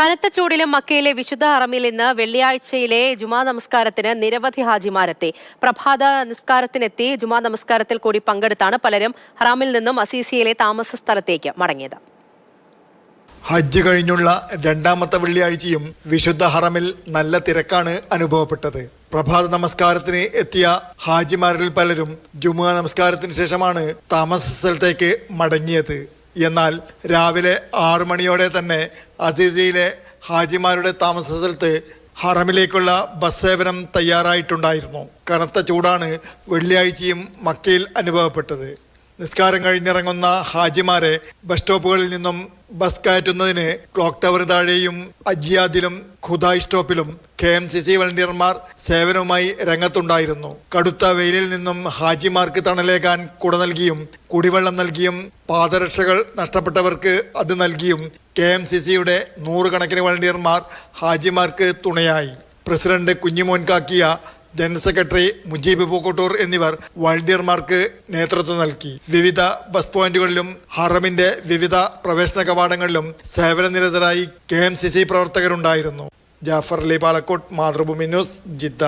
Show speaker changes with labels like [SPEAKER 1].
[SPEAKER 1] കനത്ത ചൂടിലും മക്കയിലെ വിശുദ്ധ ഹറമിൽ ഇന്ന് വെള്ളിയാഴ്ചയിലെ ജുമാ നമസ്കാരത്തിന് നിരവധി ഹാജിമാരെത്തി. പ്രഭാത നിസ്കാരത്തിനെത്തി ജുമാ നമസ്കാരത്തിൽ കൂടി പങ്കെടുത്താണ് പലരും ഹറാമിൽ നിന്നും അസീസിയയിലെ താമസ സ്ഥലത്തേക്ക് മടങ്ങിയത്.
[SPEAKER 2] ഹജ്ജ് കഴിഞ്ഞുള്ള രണ്ടാമത്തെ വെള്ളിയാഴ്ചയും വിശുദ്ധ ഹറമിൽ നല്ല തിരക്കാണ് അനുഭവപ്പെട്ടത്. പ്രഭാത നമസ്കാരത്തിന് എത്തിയ ഹാജിമാരിൽ പലരും ജുമുഅ നമസ്കാരത്തിന് ശേഷമാണ് താമസ സ്ഥലത്തേക്ക് മടങ്ങിയത്. എന്നാൽ രാവിലെ ആറു മണിയോടെ തന്നെ അസീസിയിലെ ഹാജിമാരുടെ താമസ സ്ഥലത്ത് ഹറമിലേക്കുള്ള ബസ് സേവനം തയ്യാറായിട്ടുണ്ടായിരുന്നു. കനത്ത ചൂടാണ് വെള്ളിയാഴ്ചയും മക്കയിൽ അനുഭവപ്പെട്ടത്. നിസ്കാരം കഴിഞ്ഞിറങ്ങുന്ന ഹാജിമാരെ ബസ് സ്റ്റോപ്പുകളിൽ നിന്നും ബസ് കയറ്റുന്നതിന് ക്ലോക്ക് ടവർ താഴെയും അജിയാദിലും ഖുദായ് സ്റ്റോപ്പിലും കെ എം സി സി വളണ്ടിയർമാർ സേവനവുമായി രംഗത്തുണ്ടായിരുന്നു. കടുത്ത വെയിലിൽ നിന്നും ഹാജിമാർക്ക് തണലേകാൻ കുട നൽകിയും കുടിവെള്ളം നൽകിയും പാദരക്ഷകൾ നഷ്ടപ്പെട്ടവർക്ക് അത് നൽകിയും കെ എം സി സിയുടെ നൂറുകണക്കിന് വളണ്ടിയർമാർ ഹാജിമാർക്ക് തുണയായി. President Kunhimon Kakkiya general secretary Mujeeb Pookkottur എന്നിവർ വളണ്ടിയർമാർക്ക് നേതൃത്വം നൽകി. വിവിധ ബസ് പോയിന്റുകളിലും ഹറമിന്റെ വിവിധ പ്രവേശന കവാടങ്ങളിലും സേവനനിരതരായി കെ എം സി സി പ്രവർത്തകരുണ്ടായിരുന്നു. Jafar Ali Palakkot Mathrubhumi news Jeddah.